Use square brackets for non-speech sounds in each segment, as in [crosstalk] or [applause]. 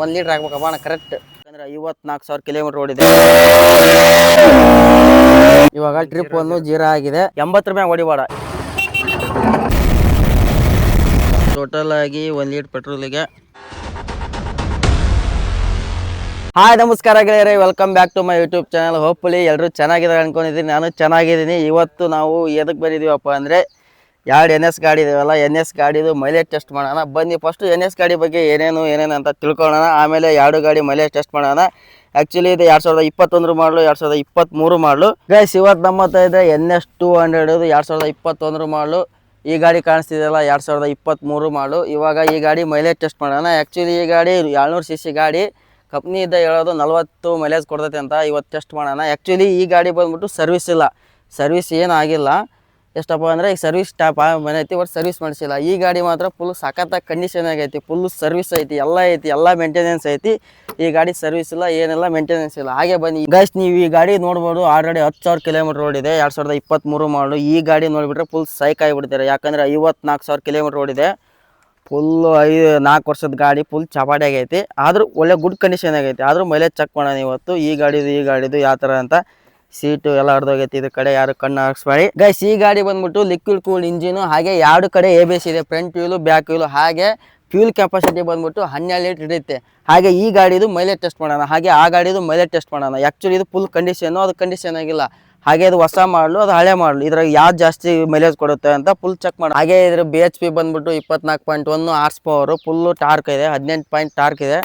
ಒಂದು ಲೀಟ್ರ್ ಹಾಕ್ಬೇಕಪ್ಪ ಅಣ್ಣ ಕರೆಕ್ಟ್ ಅಂದ್ರೆ ಐವತ್ನಾಲ್ಕು ಸಾವಿರ ಕಿಲೋಮೀಟರ್ ಓಡಿದೆ. ಇವಾಗ ಟ್ರಿಪ್ ಒಂದು ಜೀರಾ ಆಗಿದೆ. ಎಂಬತ್ತು ರೂಪಾಯಿ ಹೊಡಿಬೇಡ. ಟೋಟಲ್ ಆಗಿ ಒಂದು ಲೀಟರ್ ಪೆಟ್ರೋಲಿಗೆ ಹಾಯ್ ನಮಸ್ಕಾರ ಗೆಳೆಯರೇ welcome back to my YouTube channel hopefully ಎಲ್ಲರೂ ಚೆನ್ನಾಗಿದ್ದಾರೆ ಅನ್ಕೊಂಡಿದ್ದೀನಿ ನಾನು ಚೆನ್ನಾಗಿದ್ದೀನಿ. ಇವತ್ತು ನಾವು ಎದಕ್ಕೆ ಬಂದಿದ್ದೀವಪ್ಪ ಅಂದರೆ ಎರಡು ಎನ್ ಎಸ್ ಗಾಡಿ ಇದಾವಲ್ಲ ಎನ್ ಎಸ್ ಗಾಡಿದು ಮೈಲೇಜ್ ಟೆಸ್ಟ್ ಮಾಡೋಣ. ಬನ್ನಿ ಫಸ್ಟು ಎನ್ ಎಸ್ ಗಾಡಿ ಬಗ್ಗೆ ಏನೇನು ಏನೇನು ಅಂತ ತಿಳ್ಕೊಳ್ಳೋಣ. ಆಮೇಲೆ ಎರಡು ಗಾಡಿ ಮೈಲೇಜ್ ಟೆಸ್ಟ್ ಮಾಡೋಣ. ಆ್ಯಕ್ಚುಲಿ ಇದು ಎರಡು ಸಾವಿರದ ಇಪ್ಪತ್ತೊಂದು ಮಾಡಲು, ಎರಡು ಸಾವಿರದ ಇಪ್ಪತ್ತ್ಮೂರು ಮಾಡಲು. ಗೈಸ್ ಇವತ್ತು ನಮ್ಮ ಹತ್ರ ಇದೆ ಎನ್ ಎಸ್ ಟೂ ಹಂಡ್ರೆಡ್ ಎರಡು ಸಾವಿರದ ಇಪ್ಪತ್ತೊಂದು ಮಾಡಲು. ಈ ಗಾಡಿ ಕಾಣಿಸ್ತಿದೆಯಲ್ಲ, ಎರಡು ಸಾವಿರದ ಇಪ್ಪತ್ತ್ಮೂರು ಮಾಡಲು. ಇವಾಗ ಈ ಗಾಡಿ ಮೈಲೇಜ್ ಟೆಸ್ಟ್ ಮಾಡೋಣ. ಆ್ಯಕ್ಚುಲಿ ಈ ಗಾಡಿ ಏಳ್ನೂರು ಸಿ ಸಿ ಗಾಡಿ. ಕಂಪ್ನಿಯಿಂದ ಹೇಳೋದು ನಲ್ವತ್ತು ಮೈಲೇಜ್ ಕೊಡ್ತೈತೆ ಅಂತ ಇವತ್ತು ಟೆಸ್ಟ್ ಮಾಡೋಣ. ಆ್ಯಕ್ಚುಲಿ ಈ ಗಾಡಿ ಬಂದ್ಬಿಟ್ಟು ಸರ್ವಿಸ್ ಇಲ್ಲ. ಸರ್ವಿಸ್ ಏನೂ ಆಗಿಲ್ಲ. ಎಷ್ಟಪ್ಪ ಅಂದರೆ, ಈಗ ಸರ್ವಿಸ್ ಸ್ಟಾಪ್ ಐತಿ ಒಟ್ಟು ಸರ್ವಿಸ್ ಮಾಡಿಸಿಲ್ಲ. ಈ ಗಾಡಿ ಮಾತ್ರ ಫುಲ್ ಸಖತ್ತಾಗಿ ಕಂಡೀಷನ್ ಆಗೈತಿ ಫುಲ್ ಸರ್ವಿಸ್ ಐತಿ, ಎಲ್ಲ ಐತಿ, ಎಲ್ಲ ಮೇಂಟೆನೆನ್ಸ್ ಐತಿ. ಈ ಗಾಡಿ ಸರ್ವಿಸ್ ಇಲ್ಲ, ಏನೆಲ್ಲ ಮೇಂಟೆನೆನ್ಸ್ ಇಲ್ಲ. ಹಾಗೆ ಬನ್ನಿ. ಗೈಸ್ ನೀವು ಈ ಗಾಡಿ ನೋಡ್ಬೋದು ಆಲ್ರೆಡಿ ಹತ್ತು ಸಾವಿರ ಕಿಲೋಮೀಟರ್ ಇದೆ, ಎರಡು ಸಾವಿರದ ಇಪ್ಪತ್ತ್ಮೂರು ಮಾಡು ಈ ಗಾಡಿ ನೋಡಿಬಿಟ್ರೆ ಫುಲ್ ಸೈಕ್ ಆಗಿಬಿಡ್ತಾರೆ. ಯಾಕಂದರೆ ಐವತ್ನಾಲ್ಕು ಸಾವಿರ ಕಿಲೋಮೀಟರ್ ಇದೆ. ಫುಲ್ಲು ಐದು, ನಾಲ್ಕು ವರ್ಷದ ಗಾಡಿ ಫುಲ್ ಚಪಾಟಿ ಆಗೈತಿ. ಆದರೂ ಒಳ್ಳೆ ಗುಡ್ ಕಂಡೀಷನ್ ಆಗೈತಿ. ಆದರೂ ಮೈಲೇಜ್ ಚೆಕ್ ಮಾಡೋಣ ಇವತ್ತು. ಈ ಗಾಡಿದು ಈ ಗಾಡಿದು, ಯಾವ ಥರ ಅಂತ. ಸೀಟು ಎಲ್ಲ ಹಡ್ದೋಗೈತಿ ಇದ್ರ ಕಡೆ ಯಾರು ಕಣ್ಣು ಹಾಕ್ಸ್ಬೇಡಿ. ಗೈಸ್ ಈ ಗಾಡಿ ಬಂದ್ಬಿಟ್ಟು ಲಿಕ್ವಿಡ್ ಕೂಲ್ ಇಂಜಿನು ಹಾಗೆ ಎರಡು ಕಡೆ ಎ ಬಿ ಸಿ ಇದೆ. ಫ್ರಂಟ್ ವೀಲು ಬ್ಯಾಕ್ ವೀಲು ಹಾಗೆ ಫ್ಯೂಲ್ ಕೆಪಾಸಿಟಿ ಬಂದ್ಬಿಟ್ಟು ಹನ್ನೆರಡು ಲೀಟ್ರ್ ಇರುತ್ತೆ. ಹಾಗೆ ಈ ಗಾಡಿದು ಮೈಲೇಜ್ ಟೆಸ್ಟ್ ಮಾಡೋಣ. ಹಾಗೆ ಆ ಗಾಡಿದು ಮೈಲೇಜ್ ಟೆಸ್ಟ್ ಮಾಡೋಣ. ಆ್ಯಕ್ಚುಲಿ ಇದು ಫುಲ್ ಕಂಡೀಷನು ಅದು ಕಂಡೀಷನ್ ಆಗಿಲ್ಲ. ಹಾಗೆ ಅದು ಹೊಸ ಮಾಡಲು ಅದು ಹಳೆ ಮಾಡಲು ಇದ್ರಾಗ ಯಾವ್ದು ಜಾಸ್ತಿ ಮೈಲೇಜ್ ಕೊಡುತ್ತೆ ಅಂತ ಫುಲ್ ಚೆಕ್ ಮಾಡಿ ಹಾಗೆ ಇದ್ರ ಬಿ ಎಚ್ ಪಿ ಬಂದ್ಬಿಟ್ಟು ಇಪ್ಪತ್ನಾಲ್ಕು ಪಾಯಿಂಟ್ ಒನ್ ಆರ್ಸ್ ಪವರು ಫುಲ್ಲು ಟಾರ್ಕ್ ಇದೆ. ಹದಿನೆಂಟು ಪಾಯಿಂಟ್ ಟಾರ್ಕ್ ಇದೆ.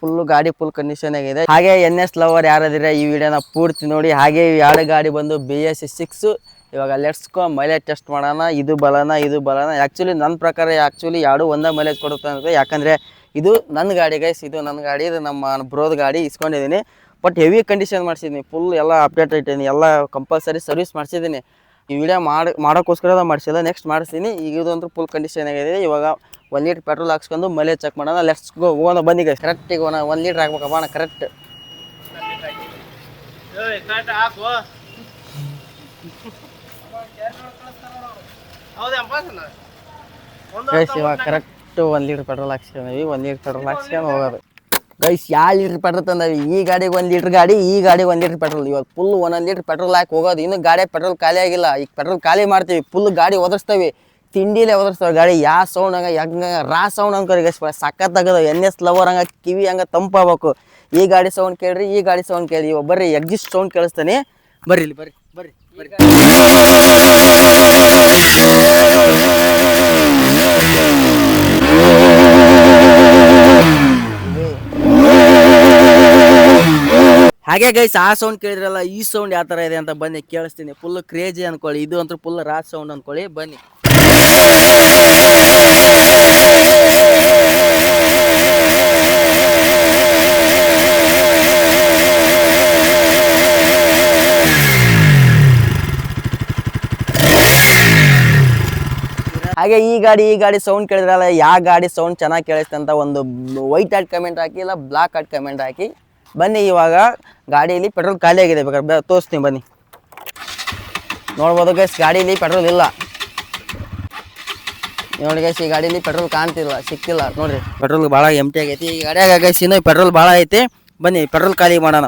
ಫುಲ್ಲು ಗಾಡಿ ಫುಲ್ ಕಂಡೀಷನ್ ಆಗಿದೆ. ಹಾಗೆ ಎನ್ ಎಸ್ ಲವರ್ ಯಾರಾದ್ರೆ ಈ ವಿಡಿಯೋನ ಪೂರ್ತಿ ನೋಡಿ, ಹಾಗೆ ಎರಡು ಗಾಡಿ ಬಂದು ಬಿ ಎಸ್ ಸಿಕ್ಸ್ ಇವಾಗ ಲೆಟ್ಸ್ಕೊ ಮೈಲೇಜ್ ಟೆಸ್ಟ್ ಮಾಡೋಣ. ಇದು ಬಲನ ಇದು ಬಲನ ಆ್ಯಕ್ಚುಲಿ ನನ್ನ ಪ್ರಕಾರ ಆ್ಯಕ್ಚುಲಿ ಎರಡು ಒಂದೇ ಮೈಲೇಜ್ ಕೊಡುತ್ತೆ ಅಂದರೆ ಯಾಕಂದರೆ ಇದು ನನ್ನ ಗಾಡಿ ಗೈಸ್ ಇದು ನನ್ನ ಗಾಡಿ, ಇದು ನಮ್ಮ ಬ್ರೋದ್ ಗಾಡಿ ಇಸ್ಕೊಂಡಿದ್ದೀನಿ. ಬಟ್ ಹೆವಿ ಕಂಡೀಷನ್ ಮಾಡಿಸಿದ್ದೀನಿ ಫುಲ್ ಎಲ್ಲ ಅಪ್ಡೇಟ್ ಇಟ್ಟಿದ್ದೀನಿ, ಎಲ್ಲ ಕಂಪಲ್ಸರಿ ಸರ್ವಿಸ್ ಮಾಡಿಸಿದ್ದೀನಿ. ಈ ವಿಡಿಯೋ ಮಾಡಿ ಮಾಡೋಕ್ಕೋಸ್ಕರ ಮಾಡಿಸಿಲ್ಲ ನೆಕ್ಸ್ಟ್ ಮಾಡಿಸ್ತೀನಿ. ಈಗ ಇದು ಅಂದ್ರೆ ಫುಲ್ ಕಂಡೀಷನ್ ಆಗಿದೆ. ಇವಾಗ ಒಂದು ಲೀಟ್ರ್ ಪೆಟ್ರೋಲ್ ಹಾಕ್ಸ್ಕೊಂಡು ಮಲೆ ಚೆಕ್ ಮಾಡೋಣ. ಲೆಟ್ಸ್ ಗೋ ಹೋಗೋಣ ಬನ್ನಿ ಗೈಸ್ ಕರೆಕ್ಟಿಗೆ ಹೋಗೋಣ ಒಂದು ಲೀಟ್ರ್ ಹಾಕ್ಬೇಕಪ್ಪ ಅಣ್ಣ ಕರೆಕ್ಟ್ ಗೈಸ್ ಇವಾಗ ಕರೆಕ್ಟ್ ಒಂದು ಲೀಟ್ರ್ ಪೆಟ್ರೋಲ್ ಹಾಕ್ಸ್ಕೊಂಡ್ವಿ. ಒಂದು ಲೀಟ್ರ್ ಪೆಟ್ರೋಲ್ ಹಾಕ್ಸ್ಕೊಂಡು ಹೋಗೋದು. ಗೈಸ್ ಯಾವ ಲೀಟ್ರ್ ಪೆಟ್ರೋಲ್ ತಂದವಿ? ಈ ಗಾಡಿಗೆ ಒಂದು ಲೀಟ್ರ್ ಗಾಡಿ ಈ ಗಾಡಿಗೆ ಒಂದು ಲೀಟ್ರ್ ಪೆಟ್ರೋಲ್. ಇವಾಗ ಫುಲ್ ಒಂದೊಂದು ಲೀಟ್ರ್ ಪೆಟ್ರೋಲ್ ಹಾಕಿ ಹೋಗೋದು. ಇನ್ನು ಗಾಡಿ ಪೆಟ್ರೋಲ್ ಖಾಲಿ ಆಗಿಲ್ಲ. ಈಗ ಪೆಟ್ರೋಲ್ ಖಾಲಿ ಮಾಡ್ತೀವಿ. ಫುಲ್ ಗಾಡಿ ಒದರ್ಸ್ತೇವೆ. ತಿಂಡಿಲೇ ಒದರ್ಸ್ತೇವೆ ಗಾಡಿ ಯಾವ ಸೌಂಡ್ ಹಂಗ, ಹೆಂಗ, ರಾ ಸೌಂಡ್ ಅನ್ಕೋರಿ ಗೈಸ್ ಸಖತ್ತಾಗದ ಎನ್ ಎಸ್ ಲವರ್ ಹಂಗ, ಕಿವಿ ಹಂಗ ತಂಪಾಗಬೇಕು. ಈ ಗಾಡಿ ಸೌಂಡ್ ಕೇಳ್ರಿ, ಈ ಗಾಡಿ ಸೌಂಡ್ ಕೇಳಿ ಇವಾಗ ಬರ್ರಿ ಎಕ್ಸಿಸ್ಟ್ ಸೌಂಡ್ ಕೇಳಿಸ್ತಾನೆ. ಬರ್ರಿ ಇಲ್ಲಿ, ಬರ್ರಿ ಬರ್ರಿ ಹಾಗೆ ಗೈಸ್ ಆ ಸೌಂಡ್ ಕೇಳಿದ್ರಲ್ಲ, ಈ ಸೌಂಡ್ ಯಾವ ತರ ಇದೆ ಅಂತ ಬನ್ನಿ. ಕೇಳಿಸ್ತೀನಿ. ಫುಲ್ ಕ್ರೇಜಿ ಅನ್ಕೊಳ್ಳಿ. ಇದು ಅಂತೂ ಫುಲ್ ರಾಜ್ ಸೌಂಡ್ ಅನ್ಕೊಳ್ಳಿ. ಬನ್ನಿ. ಹಾಗೆ ಈ ಗಾಡಿ ಈ ಗಾಡಿ ಸೌಂಡ್ ಕೇಳಿದ್ರಲ್ಲ ಯಾವ ಗಾಡಿ ಸೌಂಡ್ ಚೆನ್ನಾಗಿ ಕೇಳಿಸ್ತೆ ಅಂತ ಒಂದು ವೈಟ್ ಆರ್ಟ್ ಕಮೆಂಟ್ ಹಾಕಿ ಇಲ್ಲ ಬ್ಲಾಕ್ ಆರ್ಟ್ ಕಮೆಂಟ್ ಹಾಕಿ. ಬನ್ನಿ ಇವಾಗ ಗಾಡಿಯಲ್ಲಿ ಪೆಟ್ರೋಲ್ ಖಾಲಿ ಆಗಿದೆ ಬೇಕಾದ್ರೆ ತೋರಿಸ್ತೀನಿ ಬನ್ನಿ. ನೋಡ್ಬೋದು ಗೈಸ್ ಗಾಡಿಯಲ್ಲಿ ಪೆಟ್ರೋಲ್ ಇಲ್ಲ. ನೋಡಿ ಗೈಸ್ ಈ ಗಾಡಿಲಿ ಪೆಟ್ರೋಲ್ ಕಾಣ್ತಿಲ್ಲ ಸಿಕ್ಕಿಲ್ಲ ನೋಡ್ರಿ. ಪೆಟ್ರೋಲ್ ಭಾಳ ಎಂಟಿ ಆಗೈತಿ. ಈ ಗಾಡಿಯಾಗ ಗೈಸ್ ಇನ್ನು ಪೆಟ್ರೋಲ್ ಭಾಳ ಐತಿ. ಬನ್ನಿ ಪೆಟ್ರೋಲ್ ಖಾಲಿ ಮಾಡೋಣ.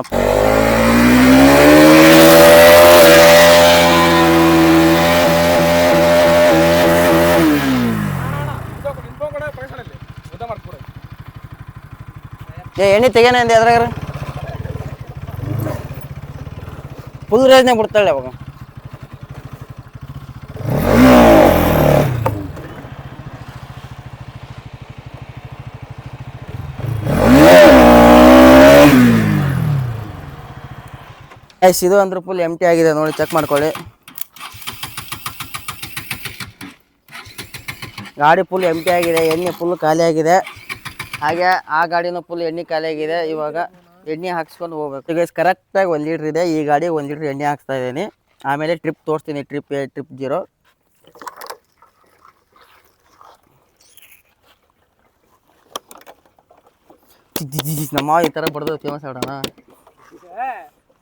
ಏ ಎಣ್ಣೆ ತೆಗೇನ ಅಂದೆ ಅದ್ರಾಗ ಫುಲ್ ರೇಜ್ನಾಗ ಬಿಡ್ತಾಳೆ ಅವಾಗ. ಎಸ್ ಇದು ಅಂದ್ರೆ ಫುಲ್ ಎಂ ಟಿ ಆಗಿದೆ ನೋಡಿ ಚೆಕ್ ಮಾಡ್ಕೊಳ್ಳಿ. ಗಾಡಿ ಫುಲ್ ಎಂ ಟಿ ಆಗಿದೆ, ಎಣ್ಣೆ ಫುಲ್ ಖಾಲಿ ಆಗಿದೆ. ಹಾಗೆ ಆ ಗಾಡಿನೂ ಫುಲ್ ಎಣ್ಣೆ ಖಾಲಿ ಆಗಿದೆ. ಇವಾಗ ಎಣ್ಣೆ ಹಾಕ್ಸ್ಕೊಂಡು ಹೋಗ್ಬೇಕು. ಈಗ ಕರೆಕ್ಟಾಗಿ ಒಂದು ಲೀಟ್ರ್ ಇದೆ. ಈ ಗಾಡಿ ಒಂದು ಲೀಟ್ರ್ ಎಣ್ಣೆ ಹಾಕ್ಸ್ತಾ ಇದ್ದೀನಿ. ಆಮೇಲೆ ಟ್ರಿಪ್ ತೋರಿಸ್ತೀನಿ ಟ್ರಿಪ್ ಟ್ರಿಪ್ ಜೀರೋ ನಮ್ಮ ಈ ಥರ ಬಡ್ದು ಫೇಮಸ್ ಆಡೋಣ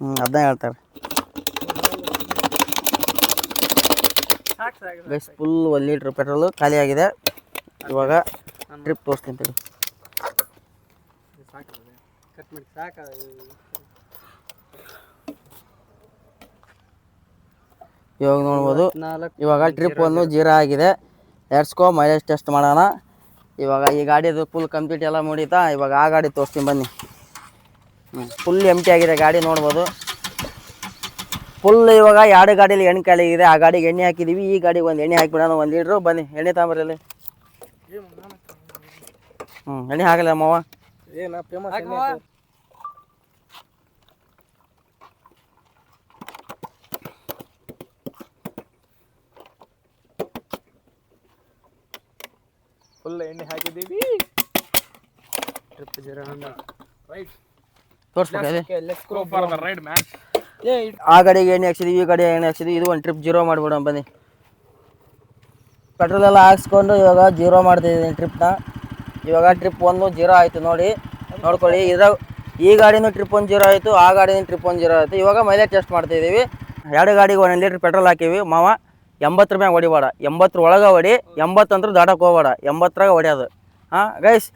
ಹ್ಞೂ ಅದನ್ನ ಹೇಳ್ತಾರೆ. ಗೈಸ್ ಫುಲ್ ಒಂದು ಲೀಟ್ರ್ ಪೆಟ್ರೋಲು ಖಾಲಿ ಆಗಿದೆ. ಇವಾಗ ಟ್ರಿಪ್ ತೋರಿಸ್ತೀನಿ ಇವಾಗ ನೋಡ್ಬೋದು. ಇವಾಗ ಟ್ರಿಪ್ ಒಂದು ಜೀರೋ ಆಗಿದೆ. ಎಡ್ಸ್ಕೊ ಮೈಲೇಜ್ ಟೆಸ್ಟ್ ಮಾಡೋಣ. ಇವಾಗ ಈ ಗಾಡಿದು ಫುಲ್ ಕಂಪ್ಲೀಟ್ ಎಲ್ಲ ಮುಡಿತಾ ಇವಾಗ ಆ ಗಾಡಿ ತೋರಿಸ್ತೀನಿ ಬನ್ನಿ. ಫುಲ್ ಎಂಟಿ ಆಗಿದೆ ಗಾಡಿ ನೋಡ್ಬೋದು. ಫುಲ್ ಇವಾಗ ಎರಡು ಗಾಡೀಲಿ ಎಣ್ಣೆ ಖಾಲಿ ಇದೆ. ಆ ಗಾಡಿಗೆ ಎಣ್ಣೆ ಹಾಕಿದ್ದೀವಿ ಈ ಗಾಡಿಗೆ ಒಂದು ಎಣ್ಣೆ ಹಾಕಿಬಿಡೋಣ ಒಂದು ಲೀಟ್ರು. ಬನ್ನಿ ಎಣ್ಣೆ ತಗೊಂಬರಲ್ಲಿ ಹ್ಞೂ ಎಣ್ಣೆ ಹಾಕಲ್ಲ ಮಾವ? ಏನ ಫೇಮಸ್ ಫುಲ್ ಎಣ್ಣೆ ಹಾಕಿದ್ದೀವಿ ಟ್ರಿಪ್ ಜರ ರೈಟ್ ತೋರಿಸ್ಬೇಕು ಅದೇ. ಫಾರ್ ದ ರೈಡ್ ಮ್ಯಾನ್ ಏ ಆ ಗಾಡಿಗೆ ಏನು ಹಾಕ್ಸಿದ್ವಿ ಈ ಗಾಡಿಗೆ ಏನು ಹಾಕ್ಸಿದ್ವಿ ಇದು? ಒಂದು ಟ್ರಿಪ್ ಜೀರೋ ಮಾಡಿಬಿಡೋಣ ಬನ್ನಿ. ಪೆಟ್ರೋಲ್ ಎಲ್ಲ ಹಾಕ್ಸ್ಕೊಂಡು ಇವಾಗ ಜೀರೋ ಮಾಡ್ತಿದ್ದೀನಿ ಟ್ರಿಪ್ನ ಇವಾಗ ಟ್ರಿಪ್ ಒಂದು ಜೀರೋ ಆಯಿತು ನೋಡಿ. ನೋಡ್ಕೊಳ್ಳಿ ಇದ್ರಾಗ ಈ ಗಾಡಿನೂ ಟ್ರಿಪ್ ಒಂದು ಜೀರೋ ಆಯಿತು ಆ ಗಾಡಿನೂ ಟ್ರಿಪ್ ಒಂದು ಜೀರೋ ಆಯಿತು. ಇವಾಗ ಮೈಲೇಜ್ ಟೆಸ್ಟ್ ಮಾಡ್ತಿದ್ದೀವಿ ಎರಡು ಗಾಡಿಗೆ ಒಂದೊಂದು ಲೀಟ್ರ್ ಪೆಟ್ರೋಲ್ ಹಾಕಿವಿ. ಮಾವ ಎಂಬತ್ತರ ರೂಪಾಯಿ ಹೊಡಿಬೇಡ. ಎಂಬತ್ತರ ಒಳಗೆ ಹೊಡಿ ಎಂಬತ್ತಂದ್ರೆ ದಾಟಕ್ಕೆ ಹೋಗ್ಬೇಡ. ಎಂಬತ್ತರಾಗ ಹೊಡ್ಯೋದು. ಹಾಂ ಗೈಸ್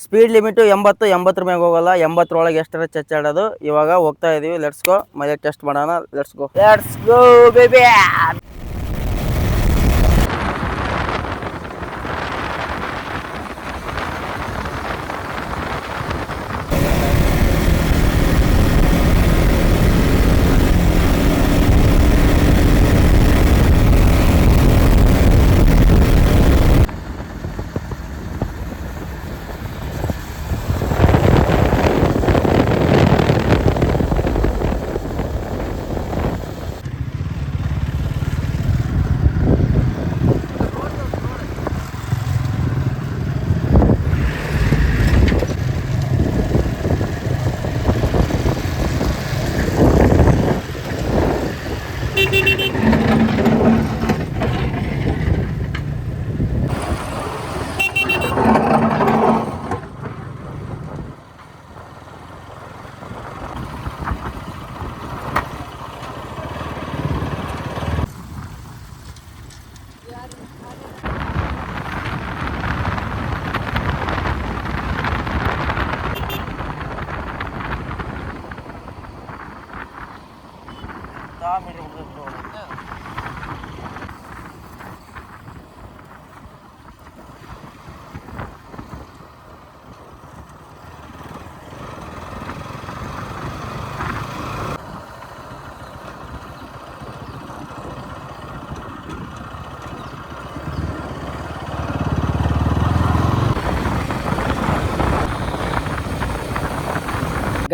ಸ್ಪೀಡ್ ಲಿಮಿಟು ಎಂಬತ್ತು ಎಂಬತ್ತರ ಮ್ಯಾಗ ಹೋಗಲ್ಲ ಎಂಬತ್ತರೊಳಗೆ ಎಷ್ಟರ ಚಚ್ಚಾಡೋದು ಇವಾಗ ಹೋಗ್ತಾ ಇದೀವಿ ಲೆಟ್ಸ್ ಗೋ ಮೈಲೇಜ್ ಟೆಸ್ಟ್ ಮಾಡೋಣ let's go let's go baby comedy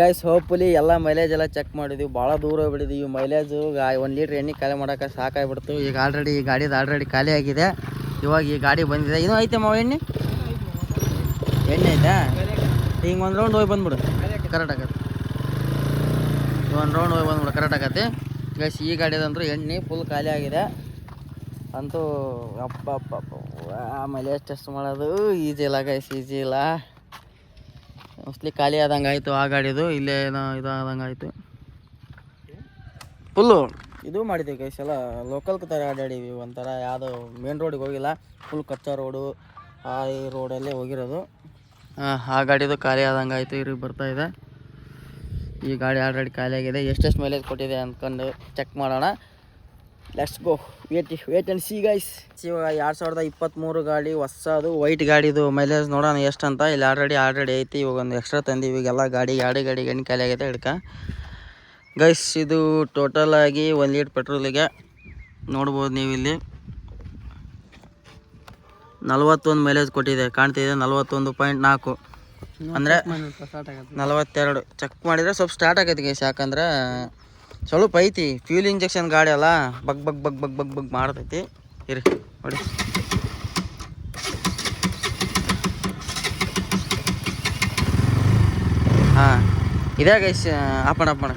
guys hopefully ಎಲ್ಲ ಮೈಲೇಜ್ ಎಲ್ಲ ಚೆಕ್ ಮಾಡಿದ್ವಿ. ಭಾಳ ದೂರ ಹೋಗ್ಬಿಟ್ಟಿದ್ದೀವಿ ಮೈಲೇಜು ಒಂದು ಲೀಟ್ರ್ ಎಣ್ಣೆ ಖಾಲಿ ಮಾಡೋಕೆ ಸಾಕಾಗ್ಬಿಡ್ತು. ಈಗ ಆಲ್ರೆಡಿ ಈ ಗಾಡಿದು ಆಲ್ರೆಡಿ ಖಾಲಿ ಆಗಿದೆ. ಇವಾಗ ಈ ಗಾಡಿ ಬಂದಿದೆ. ಇನ್ನೂ ಐತೆ ಮಾವ ಎಣ್ಣೆ? ಎಣ್ಣೆ ಐತಾ? ಹಿಂಗೆ ಒಂದು ರೌಂಡ್ ಹೋಗಿ ಬಂದ್ಬಿಡು. ಕರೆಕ್ಟ್ ಆಗತ್ತೆ. ಒಂದು ರೌಂಡ್ ಹೋಗಿ ಬಂದ್ಬಿಡು. ಕರೆಕ್ಟ್ ಆಗತ್ತೆ. ಗೈಸ್ ಈ ಗಾಡಿದಂದ್ರೆ ಎಣ್ಣೆ ಫುಲ್ ಖಾಲಿ ಆಗಿದೆ. ಅಂತೂ ಅಪ್ಪ ಅಪ್ಪ ಮೈಲೇಜ್ ಟೆಸ್ಟ್ ಮಾಡೋದು ಈಜಿ ಇಲ್ಲ ಗೈಸ್ ಈಜಿ ಇಲ್ಲ ಮೋಸ್ಟ್ಲಿ ಖಾಲಿ ಆದಂಗೆ ಆಯಿತು ಆ ಗಾಡಿದು ಇಲ್ಲೇ ಏನೋ ಇದಾದಂಗೆ ಆದಂಗೆ ಆಯಿತು. ಫುಲ್ಲು ಇದು ಮಾಡಿದ್ದೀವಿ ಗೈಸ್ ಎಲ್ಲ ಲೋಕಲ್ ಥರ ಆಡಾಡಿದ್ವಿ ಒಂಥರ ಯಾವುದೋ ಮೇನ್ ರೋಡಿಗೆ ಹೋಗಿಲ್ಲ. ಫುಲ್ ಕಚ್ಚಾ ರೋಡು ಆ ಈ ರೋಡಲ್ಲೇ ಹೋಗಿರೋದು. ಆ, ಗಾಡಿದು ಖಾಲಿ ಆದಂಗೆ ಆಯಿತು ಇವ್ರಿಗೆ ಬರ್ತಾ ಇದೆ. ಈ ಗಾಡಿ ಆಲ್ರೆಡಿ ಖಾಲಿ ಆಗಿದೆ. ಎಷ್ಟೆಷ್ಟು ಮೈಲೇಜ್ ಕೊಟ್ಟಿದೆ ಅಂದ್ಕೊಂಡು ಚೆಕ್ ಮಾಡೋಣ. Let's go wait wait and see guys ಇವಾಗ ಎರಡು ಸಾವಿರದ ಇಪ್ಪತ್ತ್ಮೂರು ಗಾಡಿ ಹೊಸದು ವೈಟ್ ಗಾಡಿದು ಮೈಲೇಜ್ ನೋಡೋಣ ಎಷ್ಟು ಅಂತ ಇಲ್ಲಿ ಆಲ್ರೆಡಿ ಆಲ್ರೆಡಿ ಐತಿ. ಇವಾಗ ಒಂದು ಎಕ್ಸ್ಟ್ರಾ ತಂದೀವಿ ಈಗೆಲ್ಲ ಗಾಡಿ ಎರಡು ಗಾಡಿ ಎಣ್ಣೆ ಖಾಲಿ ಆಗೈತೆ ಹಿಡ್ಕ. ಗೈಸ್ ಇದು ಟೋಟಲ್ ಆಗಿ ಒಂದು ಲೀಟ್ರ್ ಪೆಟ್ರೋಲಿಗೆ ನೋಡ್ಬೋದು ನೀವು ಇಲ್ಲಿ. ನಲವತ್ತೊಂದು ಮೈಲೇಜ್ ಕೊಟ್ಟಿದೆ. ಕಾಣ್ತಿದೆ ನಲ್ವತ್ತೊಂದು ಪಾಯಿಂಟ್ ನಾಲ್ಕು. ಅಂದರೆ ನಲವತ್ತೆರಡು. ಚೆಕ್ ಮಾಡಿದರೆ ಸ್ವಲ್ಪ ಸ್ಟಾರ್ಟ್ ಆಗೈತೆ ಗೈಸ್ ಯಾಕಂದ್ರೆ ಸ್ವಲ್ಪ ಐತಿ ಫ್ಯೂಲ್ ಇಂಜೆಕ್ಷನ್ ಗಾಡಿ ಅಲ್ಲ. ಬಗ್ ಬಗ್ ಬಗ್ ಬಗ್ ಬಗ್ ಬಗ್ ಮಾಡ್ತೈತಿ. ಇರಿ, ನೋಡಿ. ಹಾಂ ಗೈಸ್ ಅಪ್ಪಣ ಅಪ್ಪಣ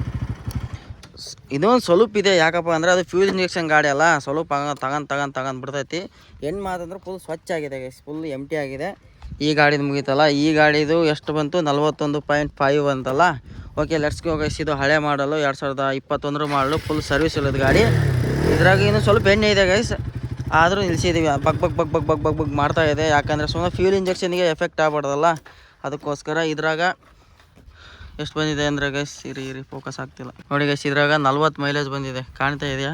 ಇದೊಂದು ಸ್ವಲ್ಪ ಇದೆ. ಯಾಕಪ್ಪ ಅಂದ್ರೆ ಅದು ಫ್ಯೂಲ್ ಇಂಜೆಕ್ಷನ್ ಗಾಡಿ ಅಲ್ಲ. ಸ್ವಲ್ಪ ತಗೊಂಡ್ ತಗೊಂಡ್ ತಗೊಂಡ್ ಬಿಡ್ತೈತಿ. ಹೆಣ್ಣು ಮಾತಂದ್ರೆ ಫುಲ್ ಸ್ವಚ್ಛ ಆಗಿದೆ ಗೈಸ್ ಫುಲ್ ಎಂಟಿ ಆಗಿದೆ. ಈ ಗಾಡಿದು ಮುಗೀತಲ್ಲ, ಈ ಗಾಡಿದು ಎಷ್ಟು ಬಂತು? ನಲ್ವತ್ತೊಂದು ಪಾಯಿಂಟ್ ಫೈವ್ ಅಂತಲ್ಲ ಓಕೆ ಲೆಟ್ಸ್ ಗೋ ಗೈಸ್ ಇದು ಹಳೆ ಮಾಡಲು ಎರಡು ಸಾವಿರದ ಇಪ್ಪತ್ತೊಂದರ ಮಾಡಲು ಫುಲ್ ಸರ್ವಿಸ್ ಇಲ್ಲದ ಗಾಡಿ. ಇದ್ರಾಗ ಇನ್ನೂ ಸ್ವಲ್ಪ ಎಣ್ಣೆ ಇದೆ ಗೈಸ್ ಆದರೂ ನಿಲ್ಸಿದ್ದೀವಿ ಬಗ್ ಬಗ್ ಬಗ್ ಬಗ್ ಬಗ್ ಬಗ್ ಬಗ್ ಮಾಡ್ತಾ ಇದೆ. ಯಾಕಂದರೆ ಸುಮ್ಮನೆ ಫ್ಯೂಲ್ ಇಂಜೆಕ್ಷನ್ಗೆ ಎಫೆಕ್ಟ್ ಆಗ್ಬಾರ್ದಲ್ಲ. ಅದಕ್ಕೋಸ್ಕರ ಇದ್ರಾಗ ಎಷ್ಟು ಬಂದಿದೆ ಅಂದರೆ ಗೈಸ್ ಇರಿ ಇರಿ ಫೋಕಸ್ ಆಗ್ತಿಲ್ಲ. ನೋಡಿ ಗೈಸ್ ಇದ್ರಾಗ ನಲ್ವತ್ತು ಮೈಲೇಜ್ ಬಂದಿದೆ. ಕಾಣ್ತಾ ಇದೆಯಾ?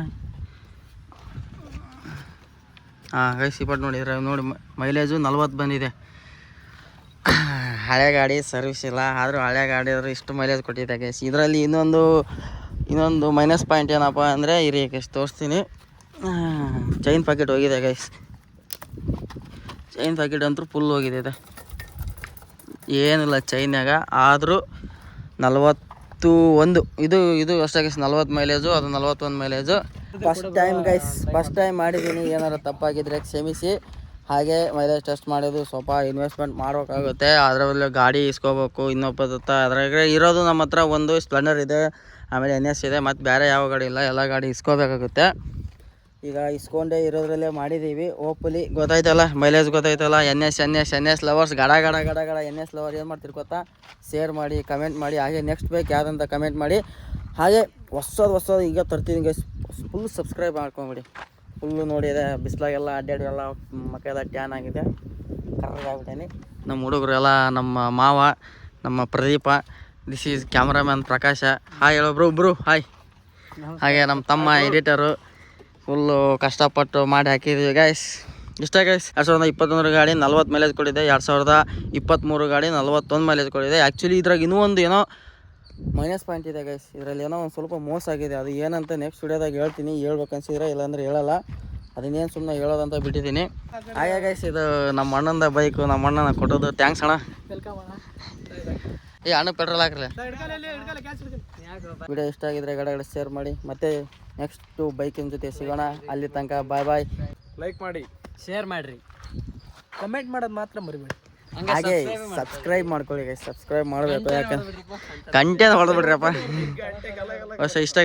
ಹಾಂ ಗೈಸ್ ಇಪ್ಪಟ್ಟು ನೋಡಿ, ಇದ್ರಾಗ ನೋಡಿ ಮೈಲೇಜು ನಲ್ವತ್ತು ಬಂದಿದೆ. [coughs] ಹಳೆ ಗಾಡಿ ಸರ್ವಿಸ್ ಇಲ್ಲ, ಆದರೂ ಹಳೆ ಗಾಡಿ ಆದರೂ ಇಷ್ಟು ಮೈಲೇಜ್ ಕೊಟ್ಟಿದೆ ಗೈಸ್ ಇದರಲ್ಲಿ ಇನ್ನೊಂದು ಇನ್ನೊಂದು ಮೈನಸ್ ಪಾಯಿಂಟ್ ಏನಪ್ಪ ಅಂದರೆ ಇರಿ ಗೈಸ್ ತೋರಿಸ್ತೀನಿ. ಚೈನ್ ಪ್ಯಾಕೆಟ್ ಹೋಗಿದೆ ಗೈಸ್ ಚೈನ್ ಪ್ಯಾಕೆಟ್ ಅಂತೂ ಫುಲ್ ಹೋಗಿದೆ ಏನಿಲ್ಲ ಚೈನ್ಯಾಗ ಆದರೂ ನಲವತ್ತು ಒಂದು ಇದು ಇದು ಅಷ್ಟೇ ಗೈಸ್ ನಲ್ವತ್ತು ಮೈಲೇಜು ಅದು ನಲ್ವತ್ತೊಂದು mileage first time guys first time ಮಾಡಿದ್ದೀನಿ ಏನಾರು ತಪ್ಪಾಗಿದ್ರೆ ಕ್ಷಮಿಸಿ. ಹಾಗೆ ಮೈಲೇಜ್ ಟೆಸ್ಟ್ ಮಾಡೋದು ಸ್ವಲ್ಪ ಇನ್ವೆಸ್ಟ್ಮೆಂಟ್ ಮಾಡಬೇಕಾಗುತ್ತೆ. ಅದರಲ್ಲಿ ಗಾಡಿ ಇಸ್ಕೋಬೇಕು ಇನ್ನೊಬ್ಬ ಅದ್ರಾಗ ಇರೋದು ನಮ್ಮ ಹತ್ರ ಒಂದು ಸ್ಪ್ಲೆಂಡರ್ ಇದೆ, ಆಮೇಲೆ ಎನ್ ಎಸ್ ಇದೆ, ಮತ್ತು ಬೇರೆ ಯಾವ ಗಾಡಿ ಇಲ್ಲ, ಎಲ್ಲ ಗಾಡಿ ಇಸ್ಕೋಬೇಕಾಗುತ್ತೆ. ಈಗ ಇಸ್ಕೊಂಡೇ ಇರೋದ್ರಲ್ಲೇ ಮಾಡಿದ್ದೀವಿ. ಓಪಲಿ ಗೊತ್ತಾಯ್ತಲ್ಲ ಮೈಲೇಜ್ ಗೊತ್ತಾಯ್ತಲ್ಲ. N S N S N S lovers ಗಡ ಗಡ ಗಡ ಗಡ ಎನ್ ಎಸ್ ಲವರ್ ಏನು ಮಾಡ್ತೀರಿ ಗೊತ್ತಾ? ಶೇರ್ ಮಾಡಿ ಕಮೆಂಟ್ ಮಾಡಿ, ಹಾಗೆ ನೆಕ್ಸ್ಟ್ ಬೇಕು ಯಾವ್ದಂತ ಕಮೆಂಟ್ ಮಾಡಿ. ಹಾಗೆ ಹೊಸದು ಹೊಸದು ಈಗ ತರ್ತೀನಿ ಫುಲ್ ಸಬ್ಸ್ಕ್ರೈಬ್ ಮಾಡ್ಕೊಂಬಿಡಿ. ಫುಲ್ಲು ನೋಡಿದೆ, ಬಿಸಿಲಾಗೆಲ್ಲ ಅಡ್ಡಾಡಿ ಎಲ್ಲ ಮಕ್ಕಳ ಟ್ಯಾನ್ ಆಗಿದೆ ಕರ್ರಾಗ್ಬಿಟ್ಟೇನಿ ನಮ್ಮ ಹುಡುಗರೆಲ್ಲ, ನಮ್ಮ ಮಾವ, ನಮ್ಮ Pradeep this is cameraman Prakash. Hi ಹೇಳೊಬ್ರು ಒಬ್ರು ಬ್ರೋ ಹಾಯ್ ಹಾಗೆ ನಮ್ಮ ತಮ್ಮ ಎಡಿಟರು ಫುಲ್ಲು ಕಷ್ಟಪಟ್ಟು ಮಾಡಿ ಹಾಕಿದ್ವಿ ಗೈಸ್ ಇಷ್ಟ ಗೈಸ್ ಎರಡು ಸಾವಿರದ ಇಪ್ಪತ್ತೊಂದರ ಗಾಡಿ ನಲ್ವತ್ತು ಮೈಲೇಜ್ ಕೊಟ್ಟಿದೆ, ಎರಡು ಸಾವಿರದ ಇಪ್ಪತ್ತ್ಮೂರು ಗಾಡಿ ನಲ್ವತ್ತೊಂದು ಮೈಲೇಜ್ ಕೊಟ್ಟಿದೆ. ಆ್ಯಕ್ಚುಲಿ ಇದ್ರಾಗ ಇನ್ನೂ ಒಂದು ಏನೋ ಮೈನಸ್ ಪಾಯಿಂಟ್ ಇದೆ ಗೈಸ್ ಇದರಲ್ಲಿ ಏನೋ ಒಂದು ಸ್ವಲ್ಪ ಮೋಸ ಆಗಿದೆ. ಅದು ಏನಂತ ನೆಕ್ಸ್ಟ್ ವಿಡಿಯೋದಾಗ ಹೇಳ್ತೀನಿ. ಹೇಳ್ಬೇಕು ಅನ್ಸಿದ್ರೆ ಇಲ್ಲಾಂದ್ರೆ ಹೇಳಲ್ಲ. ಅದನ್ನೇನು ಸುಮ್ಮನೆ ಹೇಳೋದಂತ ಬಿಟ್ಟಿದ್ದೀನಿ. ಹಾಗೆ ಗೈಸ್ ಇದು ನಮ್ಮ ಅಣ್ಣಂದ ಬೈಕು ನಮ್ಮ ಅಣ್ಣನ ಕೊಟ್ಟೋದು ಥ್ಯಾಂಕ್ಸ್ ಅಣ್ಣ. ವೆಲ್ಕಮ್ ಅಣ್ಣ. ಏ ಅಣ್ಣ ಪೆಟ್ರೋಲ್ ಹಾಕ್ರಲ್ಲ ಹಿಡ್ಕಲ್ಲ ವಿಡಿಯೋ ಇಷ್ಟ ಆಗಿದ್ರೆ ಗಡಗಡೆ ಶೇರ್ ಮಾಡಿ. ಮತ್ತೆ ನೆಕ್ಸ್ಟು ಬೈಕಿನ ಜೊತೆ ಸಿಗೋಣ. ಅಲ್ಲಿ ತನಕ ಬಾಯ್ ಬಾಯ್ ಲೈಕ್ ಮಾಡಿ. ಶೇರ್ ಮಾಡಿರಿ. ಕಮೆಂಟ್ ಮಾಡೋದು ಮಾತ್ರ ಮರಿಬೇಡಿ. ಹಾಗೆ ಸಬ್ಸ್ಕ್ರೈಬ್ ಮಾಡ್ಕೊಳ್ಳಿ. ಸಬ್ಸ್ಕ್ರೈಬ್ ಮಾಡಬೇಕು ಯಾಕಂದ್ರೆ ಕಂಟೆಂಟ್ ಹೊಡೆದ್ಬಿಡ್ರಪ್ಪ ಅಪ್ಪ ಇಷ್ಟ